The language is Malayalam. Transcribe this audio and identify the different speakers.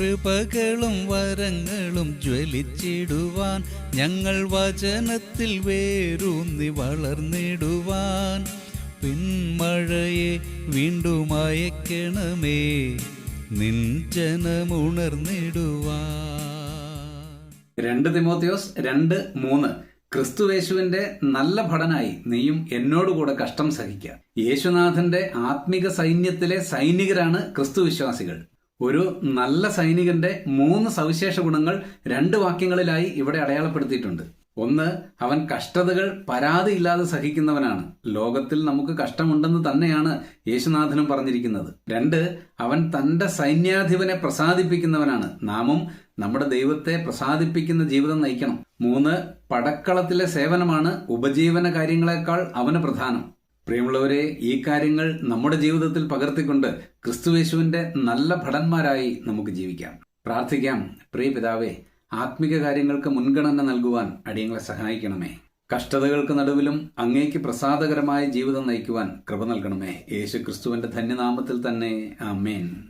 Speaker 1: കൃപകളും വരങ്ങളും ജ്വലിച്ചിടുവാൻ ഞങ്ങൾ വചനത്തിൽ വേരൂന്നി വളർന്നിടുവാൻ. പിന്മഴയെ വീണ്ടും അയക്കണമേ നിൻ ജനമുണർന്നിടുവാൻ
Speaker 2: രണ്ട് തിമോത്തിയോസ് രണ്ട് മൂന്ന്. ക്രിസ്തുവേശുവിന്റെ നല്ല ഭടനായി നീയും എന്നോടുകൂടെ കഷ്ടം സഹിക്കുക യേശുനാഥന്റെ ആത്മിക സൈന്യത്തിലെ സൈനികരാണ് ക്രിസ്തു വിശ്വാസികൾ ഒരു നല്ല സൈനികന്റെ മൂന്ന് സവിശേഷ ഗുണങ്ങൾ രണ്ട് വാക്യങ്ങളിലായി ഇവിടെ അടയാളപ്പെടുത്തിയിട്ടുണ്ട്. ഒന്ന് അവൻ കഷ്ടതകൾ പരാതിയില്ലാതെ സഹിക്കുന്നവനാണ്. ലോകത്തിൽ നമുക്ക് കഷ്ടമുണ്ടെന്ന് തന്നെയാണ് യേശുനാഥനും പറഞ്ഞിരിക്കുന്നത്. രണ്ട് അവൻ തന്റെ സൈന്യാധിപനെ പ്രസാദിപ്പിക്കുന്നവനാണ്. നാമും നമ്മുടെ ദൈവത്തെ പ്രസാദിപ്പിക്കുന്ന ജീവിതം നയിക്കണം. മൂന്ന് പടക്കളത്തിലെ സേവനമാണ് ഉപജീവന കാര്യങ്ങളെക്കാൾ അവന് പ്രധാനം. പ്രിയമുള്ളവരെ ഈ കാര്യങ്ങൾ നമ്മുടെ ജീവിതത്തിൽ പകർത്തിക്കൊണ്ട് ക്രിസ്തുവേശുവിന്റെ നല്ല ഭടന്മാരായി നമുക്ക് ജീവിക്കാം. പ്രാർത്ഥിക്കാം. പ്രിയ പിതാവേ ആത്മിക കാര്യങ്ങൾക്ക് മുൻഗണന നൽകുവാൻ അടിയങ്ങളെ സഹായിക്കണമേ. കഷ്ടതകൾക്ക് നടുവിലും അങ്ങേക്ക് പ്രസാദകരമായ ജീവിതം നയിക്കുവാൻ കൃപ നൽകണമേ. യേശു ക്രിസ്തുവിന്റെ ധന്യനാമത്തിൽ തന്നെ. ആമേൻ.